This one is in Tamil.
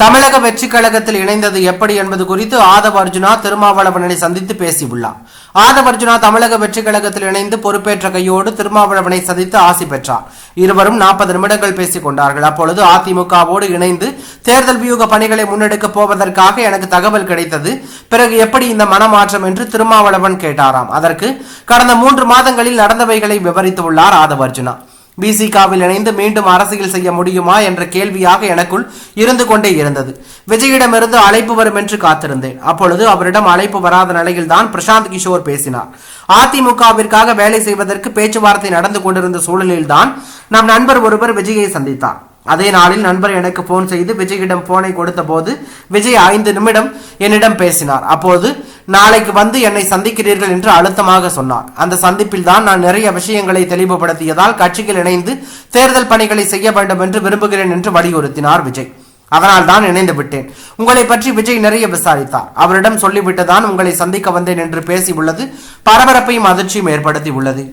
தமிழக வெற்றி கழகத்தில் இணைந்தது எப்படி என்பது குறித்து ஆதவ அர்ஜுனா திருமாவளவனை சந்தித்து பேசியுள்ளார். ஆதவ அர்ஜுனா தமிழக வெற்றி கழகத்தில் இணைந்து பொறுப்பேற்ற கையோடு திருமாவளவனை சந்தித்து ஆசி பெற்றார். இருவரும் நாற்பது நிமிடங்கள் பேசிக் கொண்டார்கள். அப்பொழுது அதிமுகவோடு இணைந்து தேர்தல் வியூக பணிகளை முன்னெடுக்கப் போவதற்காக எனக்கு தகவல் கிடைத்தது. பிறகு எப்படி இந்த மனமாற்றம் என்று திருமாவளவன் கேட்டாராம். அதற்கு கடந்த மூன்று மாதங்களில் நடந்தவைகளை விவரித்துள்ளார் ஆதவ அர்ஜுனா. பிசிகாவில் இணைந்து மீண்டும் அரசியல் செய்ய முடியுமா என்ற கேள்வியாக எனக்குள் இருந்து கொண்டே இருந்தது. விஜயிடமிருந்து அழைப்பு வரும் என்று காத்திருந்தேன். அப்பொழுது அவரிடம் அழைப்பு வராத நிலையில்தான் பிரசாந்த் கிஷோர் பேசினார். அதிமுகவிற்காக வேலை செய்வதற்கு பேச்சுவார்த்தை நடந்து கொண்டிருந்த சூழலில்தான் நம் நண்பர் ஒருவர் விஜயை சந்தித்தார். அதே நாளில் நண்பர் எனக்கு போன் செய்து விஜயிடம் போனை கொடுத்த போது விஜய் ஐந்து நிமிடம் என்னிடம் பேசினார். அப்போது நாளைக்கு வந்து என்னை சந்திக்கிறீர்கள் என்று அழுத்தமாக சொன்னார். அந்த சந்திப்பில் தான் நான் நிறைய விஷயங்களை தெளிவுபடுத்தியதால் கட்சியில் இணைந்து தேர்தல் பணிகளை செய்ய வேண்டும் என்று விரும்புகிறேன் என்று வலியுறுத்தினார் விஜய். அதனால் தான் இணைந்து விட்டேன். உங்களை பற்றி விஜய் நிறைய விசாரித்தார். அவரிடம் சொல்லிவிட்டு தான் உங்களை சந்திக்க வந்தேன் என்று பேசியுள்ளது. பரபரப்பையும் அதிர்ச்சியும் ஏற்படுத்தி உள்ளது